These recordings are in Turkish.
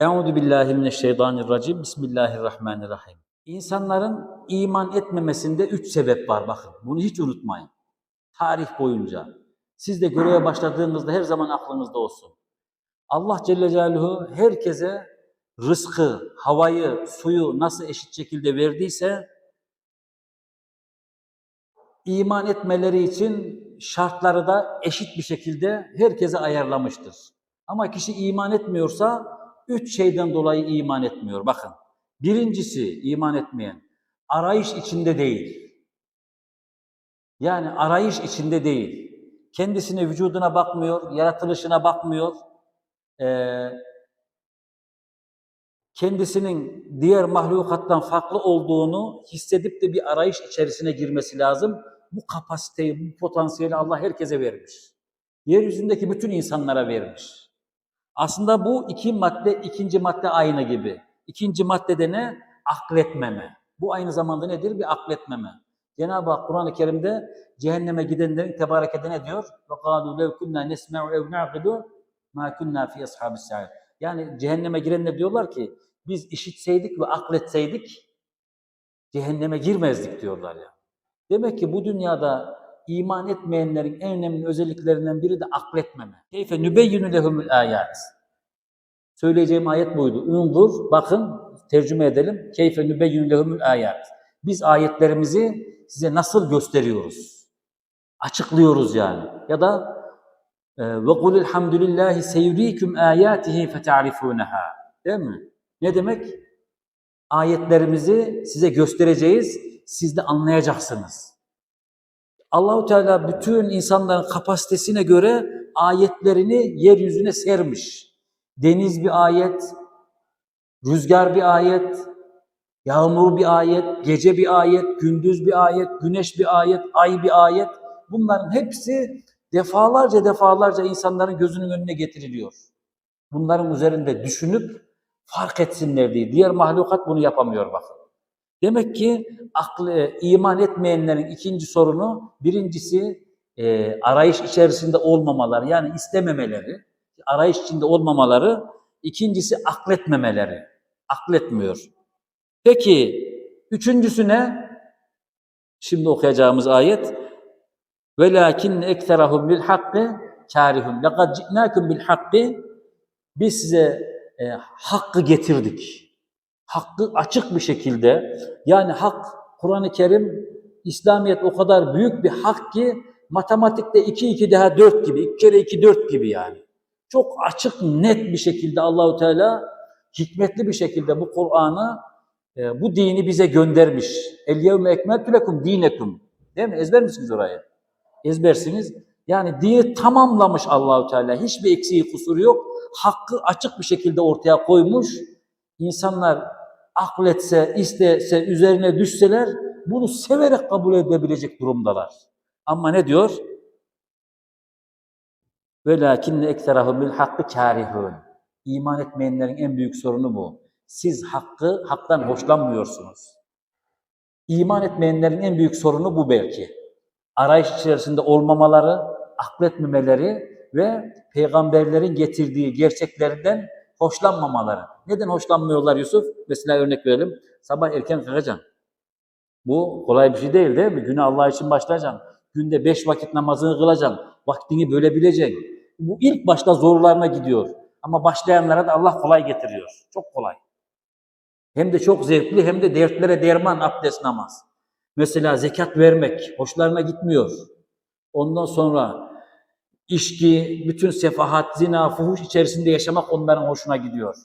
Euzu billahi mineşşeytanirracim. Bismillahirrahmanirrahim. İnsanların iman etmemesinde üç sebep var bakın. Bunu hiç unutmayın. Tarih boyunca. Siz de göreve başladığınızda her zaman aklınızda olsun. Allah Celle Celaluhu herkese rızkı, havayı, suyu nasıl eşit şekilde verdiyse iman etmeleri için şartları da eşit bir şekilde herkese ayarlamıştır. Ama kişi iman etmiyorsa üç şeyden dolayı iman etmiyor. Bakın. Birincisi iman etmeyen arayış içinde değil. Yani arayış içinde değil. Kendisine, vücuduna bakmıyor, yaratılışına bakmıyor. Ee, kendisinin diğer mahlukattan farklı olduğunu hissedip de bir arayış içerisine girmesi lazım. Bu kapasiteyi, bu potansiyeli Allah herkese vermiş. Yeryüzündeki bütün insanlara vermiş. Aslında bu iki madde, ikinci madde aynı gibi. İkinci maddede ne? Akletmeme. Bu aynı zamanda nedir? Bir akletmeme. Cenab-ı Hak Kur'an-ı Kerim'de cehenneme gidenlerin tebarek edene diyor. Ve kâdû lev kunnâ nesme'u ev na'gidû mâ kunnâ fî ashabis. Yani cehenneme girenler diyorlar ki biz işitseydik ve akletseydik cehenneme girmezdik diyorlar ya. Demek ki bu dünyada iman etmeyenlerin en önemli özelliklerinden biri de akletmeme. Keyfe nübeyyünü lehumul ayat. Söyleyeceğim ayet buydu. Unzur, bakın tercüme edelim. Keyfe nübeyyünü lehumul ayat. Biz ayetlerimizi size nasıl gösteriyoruz? Açıklıyoruz yani. Ya da ve kul elhamdülillahi seyurikum ayatihi feta'rifunaha. Değil mi? Ne demek? Ayetlerimizi size göstereceğiz, siz de anlayacaksınız. Allahu Teala bütün insanların kapasitesine göre ayetlerini yeryüzüne sermiş. Deniz bir ayet, rüzgar bir ayet, yağmur bir ayet, gece bir ayet, gündüz bir ayet, güneş bir ayet, ay bir ayet. Bunların hepsi defalarca defalarca insanların gözünün önüne getiriliyor. Bunların üzerinde düşünüp fark etsinler diye. Diğer mahlukat bunu yapamıyor bakın. Demek ki aklı, e, iman etmeyenlerin ikinci sorunu birincisi e, arayış içerisinde olmamaları yani istememeleri, arayış içinde olmamaları. İkincisi akletmemeleri. Akletmiyor. Peki üçüncüsü ne? Şimdi okuyacağımız ayet. Velakin ekserahum bil hakkı karihum. Lekad ci'nakum bil hakkı. Biz size e, hakkı getirdik hakkı açık bir şekilde yani hak Kur'an-ı Kerim İslamiyet o kadar büyük bir hak ki matematikte 2 2 daha 4 gibi 2 kere 2 4 gibi yani. Çok açık net bir şekilde Allahu Teala hikmetli bir şekilde bu Kur'an'ı e, bu dini bize göndermiş. El yevme ekmeltu lekum dinekum. Değil mi? Ezber misiniz orayı? Ezbersiniz. Yani dini tamamlamış Allahu Teala. Hiçbir eksiği kusuru yok. Hakkı açık bir şekilde ortaya koymuş. İnsanlar akletse, istese, üzerine düşseler bunu severek kabul edebilecek durumdalar. Ama ne diyor? وَلَاكِنَّ اَكْتَرَهُمْ بِالْحَقِّ كَارِهُونَ İman etmeyenlerin en büyük sorunu bu. Siz hakkı, haktan hoşlanmıyorsunuz. İman etmeyenlerin en büyük sorunu bu belki. Arayış içerisinde olmamaları, akletmemeleri ve peygamberlerin getirdiği gerçeklerden hoşlanmamaları. Neden hoşlanmıyorlar Yusuf? Mesela örnek verelim. Sabah erken kalkacaksın. Bu kolay bir şey değil değil mi? Güne Allah için başlayacaksın. Günde beş vakit namazını kılacaksın. Vaktini bölebileceksin. Bu ilk başta zorlarına gidiyor. Ama başlayanlara da Allah kolay getiriyor. Çok kolay. Hem de çok zevkli hem de dertlere derman abdest namaz. Mesela zekat vermek hoşlarına gitmiyor. Ondan sonra İşki, bütün sefahat, zina, fuhuş içerisinde yaşamak onların hoşuna gidiyor.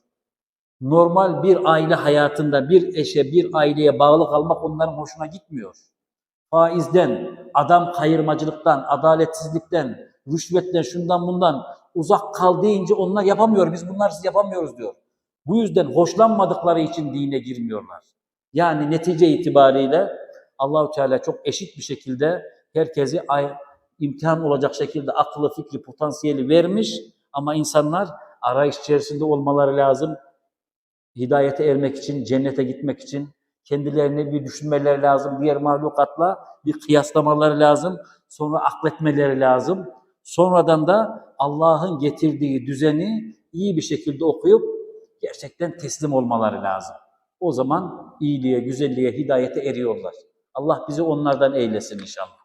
Normal bir aile hayatında bir eşe, bir aileye bağlı kalmak onların hoşuna gitmiyor. Faizden, adam kayırmacılıktan, adaletsizlikten, rüşvetten, şundan bundan uzak kal deyince onlar yapamıyor. Biz bunlar yapamıyoruz diyor. Bu yüzden hoşlanmadıkları için dine girmiyorlar. Yani netice itibariyle Allahu Teala çok eşit bir şekilde herkesi imtihan olacak şekilde akıllı, fikri, potansiyeli vermiş ama insanlar arayış içerisinde olmaları lazım. Hidayete ermek için, cennete gitmek için kendilerini bir düşünmeleri lazım. Diğer mahlukatla bir kıyaslamaları lazım. Sonra akletmeleri lazım. Sonradan da Allah'ın getirdiği düzeni iyi bir şekilde okuyup gerçekten teslim olmaları lazım. O zaman iyiliğe, güzelliğe, hidayete eriyorlar. Allah bizi onlardan eylesin inşallah.